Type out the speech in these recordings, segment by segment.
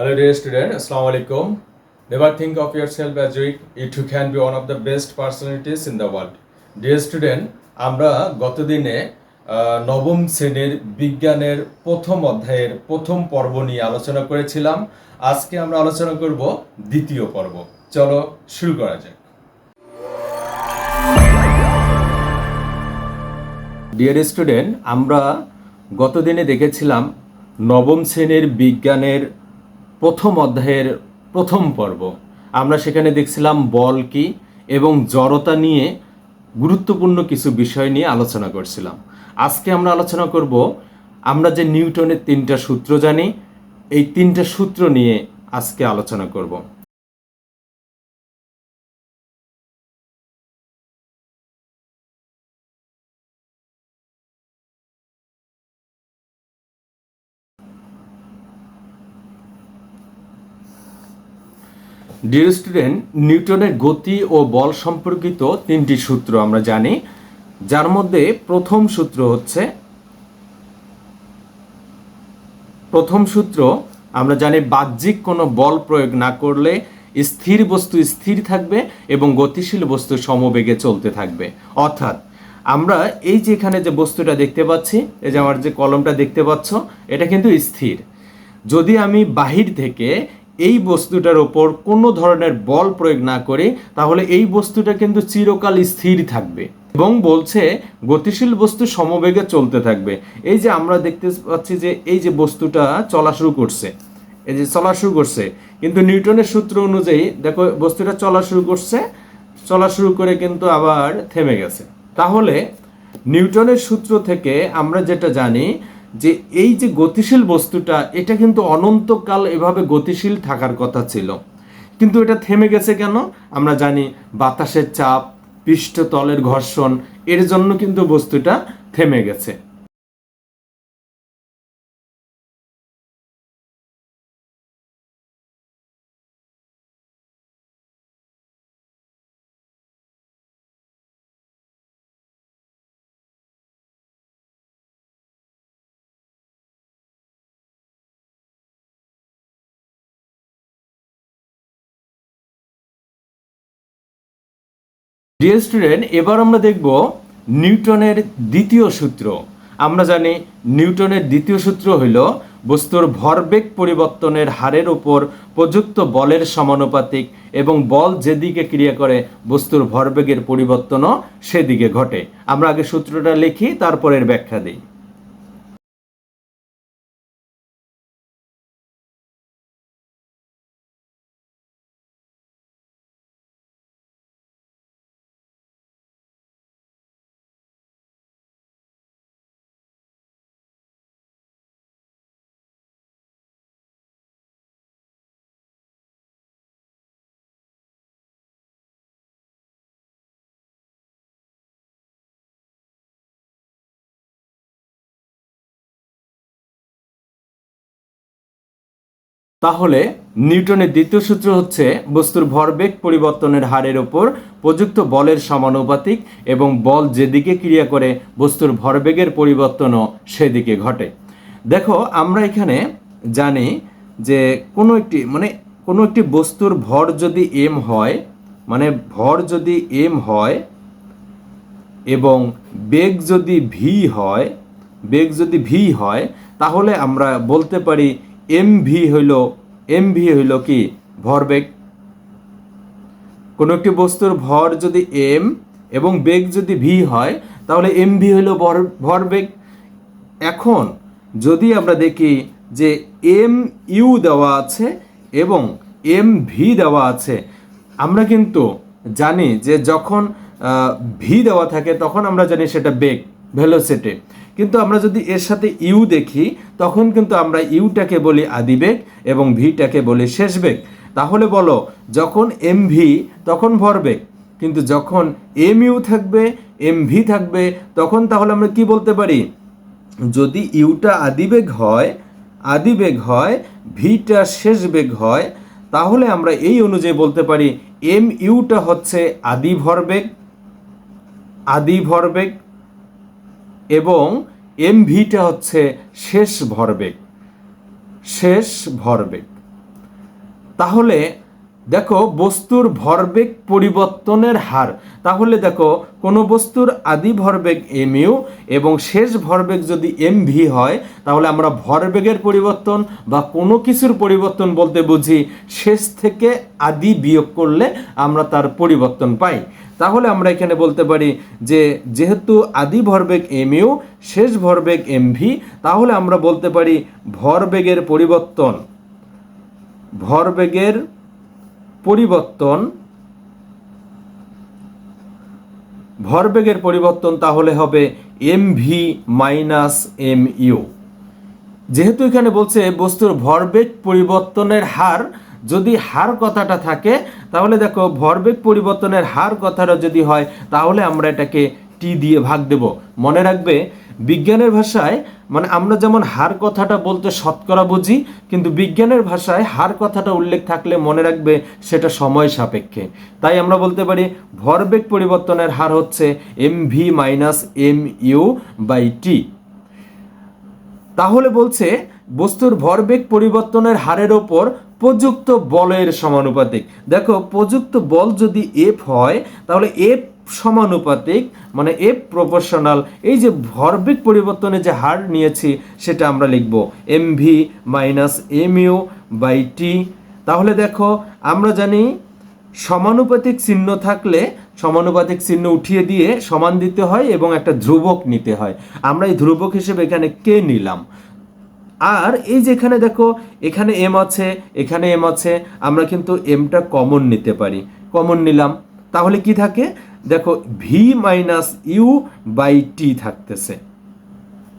Hello, dear student. Assalamu alaikum. Never think of yourself as weak. You can be one of the best personalities in the world. Dear student, আমরা গতদিনে আহ, নবম শ্রেণির বিজ্ঞানের প্রথম অধ্যায়ের প্রথম পর্ব নিয়ে আলোচনা করেছিলাম আজকে আমরা আলোচনা করব দ্বিতীয় পর্ব চলো শুরু করা যাক ডিয়ার স্টুডেন্ট আমরা গতদিনে দেখেছিলাম নবম শ্রেণির বিজ্ঞানের প্রথম অধ্যায়ের প্রথম পর্ব। আমরা সেখানে দেখছিলাম বল কি এবং জড়তা নিয়ে গুরুত্বপূর্ণ কিছু বিষয় নিয়ে আলোচনা করছিলাম। আজকে আমরা আলোচনা করব, আমরা যে নিউটনের তিনটা সূত্র জানি, এই তিনটা সূত্র নিয়ে আজকে আলোচনা করব। ডিয়ার স্টুডেন্ট নিউটনের গতি ও বল সম্পর্কিত তিনটি সূত্র আমরা জানি। যার মধ্যে প্রথম সূত্র হচ্ছে, প্রথম সূত্র আমরা জানি বাহ্যিক কোনো বল প্রয়োগ না করলে স্থির বস্তু স্থির থাকবে এবং গতিশীল বস্তু সমবেগে চলতে থাকবে। অর্থাৎ আমরা এই যে এখানে যে বস্তুটা দেখতে পাচ্ছি, এই যে আমার যে কলমটা দেখতে পাচ্ছ, এটা কিন্তু স্থির। যদি আমি বাহির থেকে এই বস্তুটার ওপর কোনো ধরনের বল প্রয়োগ না করি তাহলে এই বস্তুটা কিন্তু চিরকাল স্থির থাকবে এবং বলছে গতিশীল বস্তু সমবেগে চলতে থাকবে। এই যে আমরা দেখতে পাচ্ছি যে এই যে বস্তুটা চলা শুরু করছে, এই যে চলা শুরু করছে, কিন্তু নিউটনের সূত্র অনুযায়ী দেখো বস্তুটা চলা শুরু করছে, চলা শুরু করে কিন্তু আবার থেমে গেছে। তাহলে নিউটনের সূত্র থেকে আমরা যেটা জানি যে এই যে গতিশীল বস্তুটা, এটা কিন্তু অনন্তকাল এভাবে গতিশীল থাকার কথা ছিল। কিন্তু এটা থেমে গেছে কেন? আমরা জানি বাতাসের চাপ, পৃষ্ঠতলের ঘর্ষণ, এর জন্য কিন্তু বস্তুটা থেমে গেছে। ডিয়ার স্টুডেন্ট এবার আমরা দেখব নিউটনের দ্বিতীয় সূত্র। আমরা জানি নিউটনের দ্বিতীয় সূত্র হইল বস্তুর ভরবেগ পরিবর্তনের হারের উপর প্রযুক্ত বলের সমানুপাতিক এবং বল যেদিকে ক্রিয়া করে, বস্তুর ভরবেগের পরিবর্তনও সেদিকে ঘটে। আমরা আগে সূত্রটা লিখি, তারপরের ব্যাখ্যা দিই। তাহলে নিউটনের দ্বিতীয় সূত্র হচ্ছে বস্তুর ভরবেগ পরিবর্তনের হারের উপর প্রযুক্ত বলের সমানুপাতিক এবং বল যেদিকে ক্রিয়া করে, বস্তুর ভরবেগের পরিবর্তনও সেদিকে ঘটে। দেখো, আমরা এখানে জানি যে কোনো একটি মানে কোনো একটি বস্তুর ভর যদি এম হয় মানে ভর যদি এম হয় এবং বেগ যদি ভি হয়, বেগ যদি ভি হয়, তাহলে আমরা বলতে পারি এম ভি হইল এম ভি হইল কি? ভরবেগ কোনো একটি বস্তুর ভর যদি এম এবং বেগ যদি ভি হয়, তাহলে এম ভি হইল ভর ভরবেগ এখন যদি আমরা দেখি যে এম ইউ দেওয়া আছে এবং এম ভি দেওয়া আছে, আমরা কিন্তু জানি যে যখন ভি দেওয়া থাকে, তখন আমরা জানি সেটা বেগ। ভেলোসিটি কিন্তু আমরা যদি এর সাথে ইউ দেখি, তখন কিন্তু আমরা ইউটাকে বলি আদিবেগ এবং ভিটাকে বলি শেষ বেগ তাহলে বলো, যখন এম ভি তখন ভরবেগ। কিন্তু যখন এম ইউ থাকবে এম ভি থাকবে, তখন তাহলে আমরা কি বলতে পারি? যদি ইউটা আদিবেগ হয় আদিবেগ হয় ভিটা শেষ বেগ হয়, তাহলে আমরা এই অনুযায়ী বলতে পারি এম ইউটা হচ্ছে আদি ভরবেগ আদি ভরবেগ। এবং এম ভিটা হচ্ছে শেষ ভরবেগ শেষ ভরবেগ। তাহলে দেখো, বস্তুর ভরবেগ পরিবর্তনের হার। তাহলে দেখো, কোনো বস্তুর আদি ভরবেগ এম ইউ এবং শেষ ভরবেগ যদি এম ভি হয়, তাহলে আমরা ভরবেগের পরিবর্তন বা কোনো কিছুর পরিবর্তন বলতে বুঝি, শেষ থেকে আদি বিয়োগ করলে আমরা তার পরিবর্তন পাই। তাহলে আমরা এখানে বলতে পারি যে, যেহেতু আদি ভরবেগ এম ইউ শেষ ভরবেগ এম ভি তাহলে আমরা বলতে পারি ভরবেগের পরিবর্তন। ভরবেগের পরিবর্তন, ভরবেগের পরিবর্তন তাহলে হবে M V minus M U যেহেতু এখানে বলছে বস্তুর ভরবেগ পরিবর্তনের হার, যদি হার কথাটা থাকে, তাহলে দেখো ভরবেগ পরিবর্তনের হার কথাটা যদি হয়, তাহলে আমরা এটাকে টি দিয়ে ভাগ দেব। মনে রাখবে বিজ্ঞানের ভাষায় মানে আমরা যেমন হার কথাটা বলতে শতকরা বুঝি, কিন্তু বিজ্ঞানের ভাষায় হার কথাটা উল্লেখ থাকলে মনে রাখবে সেটা সময় সাপেক্ষে। তাই আমরা বলতে পারি ভরবেগ পরিবর্তনের হার হচ্ছে M V minus M U by T তাহলে বলছে বস্তুর ভরবেগ পরিবর্তনের হারের ওপর প্রযুক্ত বলের সমানুপাতিক। দেখো, প্রযুক্ত বল যদি এফ হয়, তাহলে এফ সমানুপাতিক মানে এফ প্রপোর্শনাল এই যে ভরবেগ পরিবর্তনের যে হার নিয়েছি সেটা আমরা লিখব M V minus M U by T তাহলে দেখো, আমরা জানি সমানুপাতিক চিহ্ন থাকলে সমানুপাতিক চিহ্ন উঠিয়ে দিয়ে সমান দিতে হয় এবং একটা ধ্রুবক নিতে হয়। আমরা এই ধ্রুবক হিসেবে এখানে কে নিলাম। আর এই যে এখানে দেখো, এখানে এম আছে, এখানে এম আছে, আমরা কিন্তু এমটা কমন নিতে পারি। কমন নিলাম। তাহলে কি থাকে? দেখো V minus U by T থাকতেছে।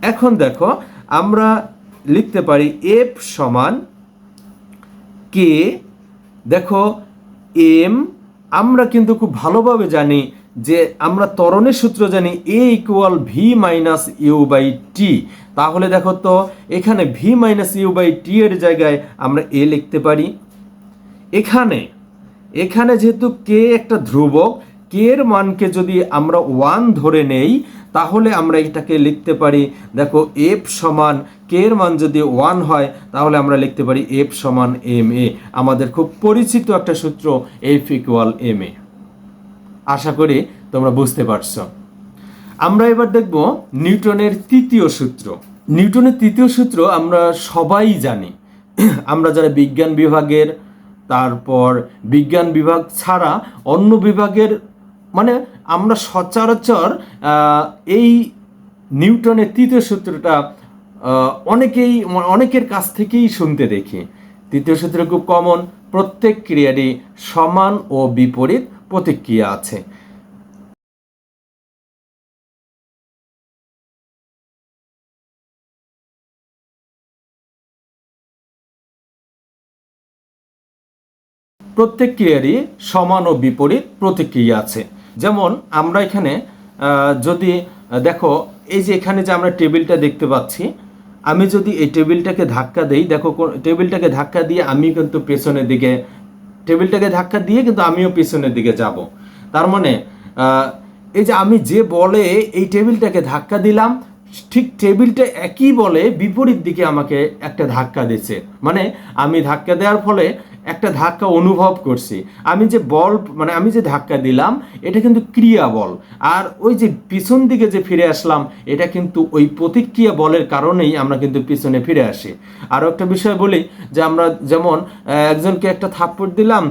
এখন দেখো, আমরা লিখতে পারি এফ সমান কে দেখো এম আমরা কিন্তু খুব ভালোভাবে জানি যে আমরা ত্বরণের সূত্র জানি A equal V minus U by T তাহলে দেখো তো, এখানে V minus U by T এর জায়গায় আমরা এ লিখতে পারি। এখানে এখানে যেহেতু কে একটা ধ্রুবক কে এর মানকে যদি আমরা ওয়ান ধরে নেই, তাহলে আমরা এটাকে লিখতে পারি, দেখো, এফ সমান কে এর মান যদি ওয়ান হয়, তাহলে আমরা লিখতে পারি এফ সমান এম এ। আমাদের খুব পরিচিত একটা সূত্র, এফ ইকুয়াল এম এ। আশা করি তোমরা বুঝতে পারছ। আমরা এবার দেখব নিউটনের তৃতীয় সূত্র। নিউটনের তৃতীয় সূত্র আমরা সবাই জানি। আমরা যারা বিজ্ঞান বিভাগের, তারপর বিজ্ঞান বিভাগ ছাড়া অন্য বিভাগের মানে আমরা সচরাচর এই নিউটনের তৃতীয় সূত্রটা অনেকেই, অনেকের কাছ থেকেই শুনতে দেখি। তৃতীয় সূত্র খুব কমন প্রত্যেক ক্রিয়ারই সমান ও বিপরীত প্রতিক্রিয়া আছে। প্রত্যেক ক্রিয়ারই সমান ও বিপরীত প্রতিক্রিয়া আছে। যেমন আমরা এখানে যদি, দেখো, এই যে এখানে যে আমরা টেবিলটা দেখতে পাচ্ছি, আমি যদি এই টেবিলটাকে ধাক্কা দেই, দেখো টেবিলটাকে ধাক্কা দিয়ে আমি কিন্তু পেছনের দিকে, টেবিলটাকে ধাক্কা দিয়ে কিন্তু আমিও পেছনের দিকে যাব। তার মানে এই যে আমি যে বলে এই টেবিলটাকে ধাক্কা দিলাম, ঠিক টেবিলটা একই বলে বিপরীত দিকে আমাকে একটা ধাক্কা দিচ্ছে মানে আমি ধাক্কা দেওয়ার ফলে একটা ধাক্কা অনুভব করছি। আমি যে বল মানে আমি যে ধাক্কা দিলাম, এটা কিন্তু ক্রিয়া বল। আর ওই যে পিছন দিকে যে ফিরে আসলাম, এটা কিন্তু ওই প্রতিক্রিয়া বলের কারণেই আমরা কিন্তু পিছনে ফিরে আসি। আরও একটা বিষয় বলি, যে আমরা যেমন একজনকে একটা থাপ্পড় দিলাম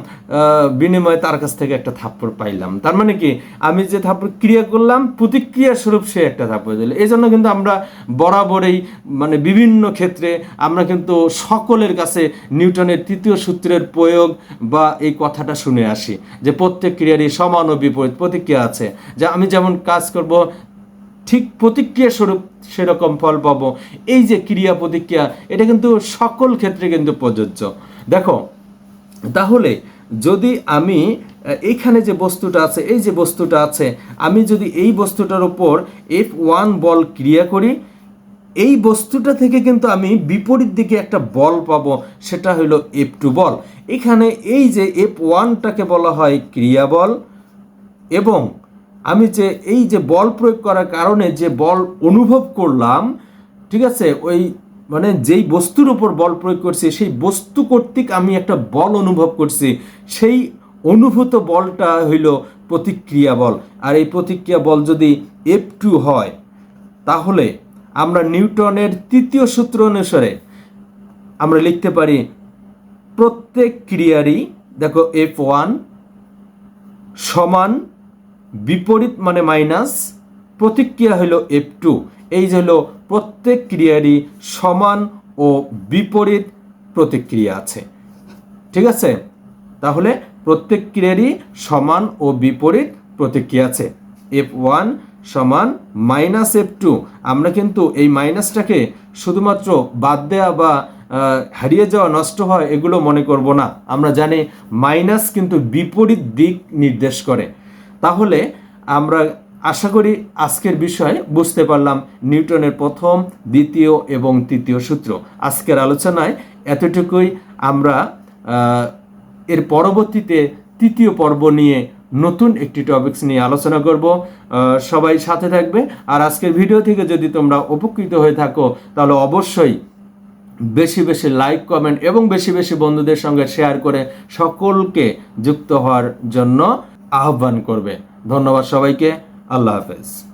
বিনিময়ে তার কাছ থেকে একটা থাপ্পড় পাইলাম। তার মানে কি, আমি যে থাপ্পড় ক্রিয়া করলাম, প্রতিক্রিয়া স্বরূপ সে একটা থাপ্পড় দিল। এই জন্য কিন্তু আমরা বরাবরই মানে বিভিন্ন ক্ষেত্রে আমরা কিন্তু সকলের কাছে নিউটনের তৃতীয় সূত্রের প্রয়োগ বা এই কথাটা শুনে আসি, যে প্রত্যেক ক্রিয়ারই সমান ও বিপরীত প্রতিক্রিয়া আছে। যে আমি যেমন কাজ করব, ঠিক প্রতিক্রিয়া স্বরূপ সেরকম ফল পাবো। এই যে ক্রিয়া প্রতিক্রিয়া, এটা কিন্তু সকল ক্ষেত্রে কিন্তু প্রযোজ্য। দেখো, তাহলে যদি আমি এইখানে যে বস্তুটা আছে, এই যে বস্তুটা আছে, আমি যদি এই বস্তুটার উপর এফ ওয়ান বল ক্রিয়া করি এই বস্তুটা থেকে কিন্তু আমি বিপরীত দিকে একটা বল পাবো, সেটা হলো এফ টু বল। এখানে এই যে এফ ওয়ানটাকে বলা হয় ক্রিয়া বল, এবং আমি যে এই যে বল প্রয়োগ করার কারণে যে বল অনুভব করলাম, ঠিক আছে? ওই মানে যেই বস্তুর উপর বল প্রয়োগ করছি, সেই বস্তু কর্তৃক আমি একটা বল অনুভব করছি। সেই অনুভূত বলটা হইল প্রতিক্রিয়া বল। আর এই প্রতিক্রিয়া বল যদি এফ টু হয়, তাহলে আমরা নিউটনের তৃতীয় সূত্র অনুসারে আমরা লিখতে পারি প্রত্যেক ক্রিয়ারই, দেখো এফ ওয়ান সমান বিপরীত মানে মাইনাস প্রতিক্রিয়া হলো এফ টু এই যে হলো প্রত্যেক ক্রিয়ারই সমান ও বিপরীত প্রতিক্রিয়া আছে। ঠিক আছে? তাহলে প্রত্যেক ক্রিয়ারই সমান ও বিপরীত প্রতিক্রিয়া আছে। এফ ওয়ান সমান মাইনাস এফ টু আমরা কিন্তু এই মাইনাসটাকে শুধুমাত্র বাদ দেওয়া বা হারিয়ে যাওয়া, নষ্ট হয় এগুলো মনে করব না। আমরা জানি মাইনাস কিন্তু বিপরীত দিক নির্দেশ করে। তাহলে আমরা আশা করি আজকের বিষয় বুঝতে পারলাম নিউটনের প্রথম, দ্বিতীয় এবং তৃতীয় সূত্র। আজকের আলোচনায় এতটুকুই আমরা এর পরবর্তীতে তৃতীয় পর্ব নিয়ে নতুন একটি টপিকস নিয়ে আলোচনা করব। সবাই সাথে থাকবে। আর আজকের ভিডিও থেকে যদি তোমরা উপকৃত হয়ে থাকো, তাহলে অবশ্যই বেশি বেশি লাইক কমেন্ট এবং বেশি বেশি বন্ধুদের সঙ্গে শেয়ার করে সকলকে যুক্ত হওয়ার জন্য আহ্বান করবে। ধন্যবাদ সবাইকে। আল্লাহ হাফেজ।